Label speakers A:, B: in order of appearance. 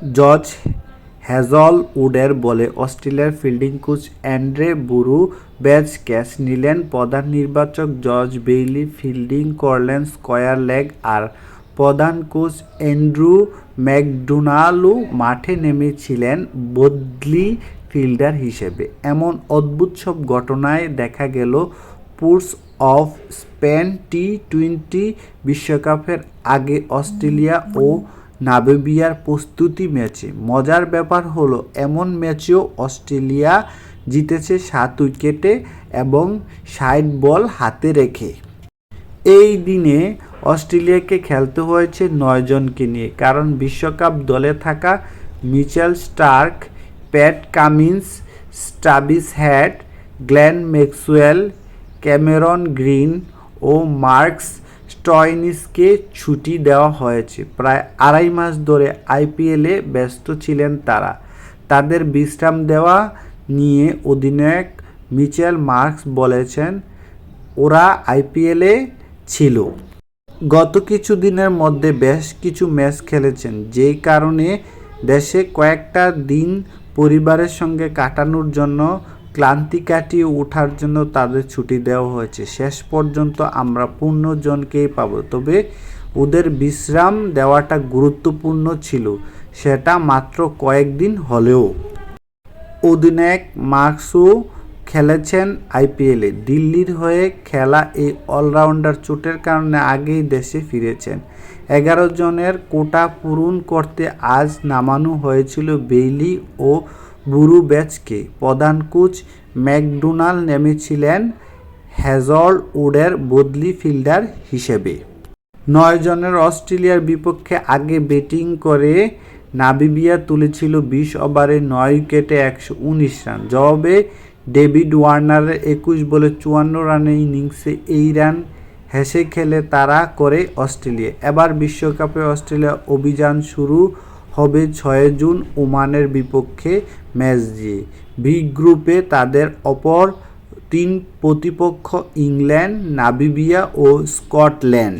A: George হ্যাজল উডের বলে অস্ট্রেলিয়ার fielding coach Andre Bru batch catch নিলেন প্রধান নির্বাচক জর্জ বেইলি ফিল্ডিং করলেন স্কয়ার লেগ আর প্রধান কোচ অ্যান্ড্রু ম্যাকডোনাল্ডও মাঠে নেমেছিলেন বদলি ফিল্ডার হিসেবে। এমন অদ্ভুত সব ঘটনায় দেখা গেল Port of Spain T twenty বিশ্বকাপের আগে অস্ট্রেলিয়া ও নামিবিয়ার প্রস্তুতি ম্যাচে। মজার ব্যাপার হলো, এমন ম্যাচেও অস্ট্রেলিয়া জিতেছে সাত উইকেটে এবং ষাট বল হাতে রেখে। এই দিনে অস্ট্রেলিয়াকে খেলতে হয়েছে নয়জনকে নিয়ে, কারণ বিশ্বকাপ দলে থাকা Mitchell Starc, Pat Cummins স্টাবিস hat Glenn Maxwell, Cameron Green ও মার্কস স্টয়নিসকে ছুটি দেওয়া হয়েছে। প্রায় আড়াই মাস ধরে আইপিএলে ব্যস্ত ছিলেন তারা। তাদের বিশ্রাম দেওয়া নিয়ে অধিনায়ক মিচেল মার্কস বলেছেন, ওরা আইপিএলে ছিল। গত কিছু দিনের মধ্যে বেশ কিছু ম্যাচ খেলেছেন, যেই কারণে দেশে কয়েকটা দিন পরিবারের সঙ্গে কাটানোর জন্য ক্লান্তি কাটিয়ে ওঠার জন্য তাদের ছুটি দেওয়া হয়েছে। শেষ পর্যন্ত আমরা পূর্ণ জনকেই পাবো। তবে ওদের বিশ্রাম দেওয়াটা গুরুত্বপূর্ণ ছিল, সেটা মাত্র কয়েকদিন হলেও। অধিনায়ক মার্কসও খেলেছেন আইপিএলে। দিল্লির হয়ে খেলা এই অলরাউন্ডার চোটের কারণে আগেই দেশে ফিরেছেন। এগারো জনের কোটা পূরণ করতে আজ নামানো হয়েছিল বেইলি ও বুরু ব্যাচকে প্রধান কোচ ম্যাকডোনাল্ড নেমেছিলেন হ্যাজল উডের বদলি ফিল্ডার হিসেবে। নয় জনের অস্ট্রেলিয়ার বিপক্ষে আগে ব্যাটিং করে নাবিবিয়া তুলেছিল বিশ ওভারে নয় উইকেটে একশো উনিশ রান। জবাবে ডেভিড ওয়ার্নারের একুশ বলে চুয়ান্ন রানের ইনিংসে এই রান হেসে খেলে তারা করে অস্ট্রেলিয়া। এবার বিশ্বকাপে অস্ট্রেলিয়া অভিযান শুরু হবে ছয় জুন ওমানের বিপক্ষে ম্যাচ দিয়ে। বি গ্রুপে তাদের অপর তিন প্রতিপক্ষ ইংল্যান্ড নাবিবিয়া ও স্কটল্যান্ড।